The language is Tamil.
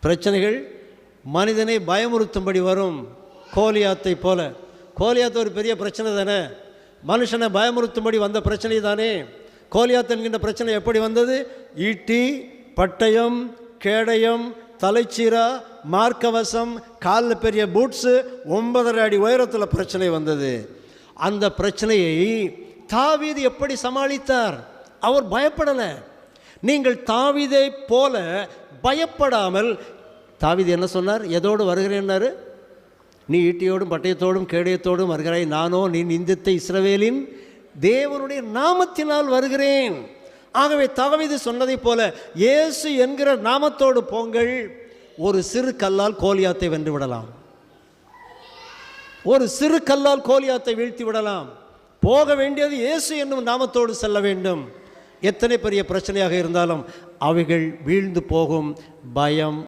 பிரச்சனைகள் மனிதனை பயமுறுத்தும்படி வரும் கோலியாத்தை போல. கோலியாத்து ஒரு பெரிய பிரச்சனை தானே? மனுஷனை பயமுறுத்தும்படி வந்த பிரச்சனை தானே? கோலியாத் என்கின்ற பிரச்சனை எப்படி வந்தது? ஈட்டி பட்டயம் கேடயம் தலைச்சீரா மார்க்கவசம் காலில் பெரிய பூட்ஸு ஒன்பதரை அடி உயரத்தில் பிரச்சனை வந்தது. அந்த பிரச்சனையை தாவீது எப்படி சமாளித்தார்? அவர் பயப்படலை. நீங்கள் தாவீதை போல பயப்படாமல் தாவிது என்ன சொன்னார்? எதோடு வருகிறேன்னாரு? நீ ஈட்டியோடும் பட்டயத்தோடும் கேடயத்தோடும் வருகிறாய். நானோ நீ நிந்தித்த இஸ்ரவேலின் தேவனுடைய நாமத்தினால் வருகிறேன். ஆகவே தாவீது சொன்னதைப் போல இயேசு என்கிற நாமத்தோடு போங்கள். ஒரு சிறு கல்லால் கோலியாத்தை வென்று விடலாம். ஒரு சிறு கல்லால் கோலியாத்தை வீழ்த்தி விடலாம். போக வேண்டியது இயேசு என்னும் நாமத்தோடு செல்ல வேண்டும். எத்தனை பெரிய பிரச்சனையாக இருந்தாலும் அவைகள் வீழ்ந்து போகும் பயம்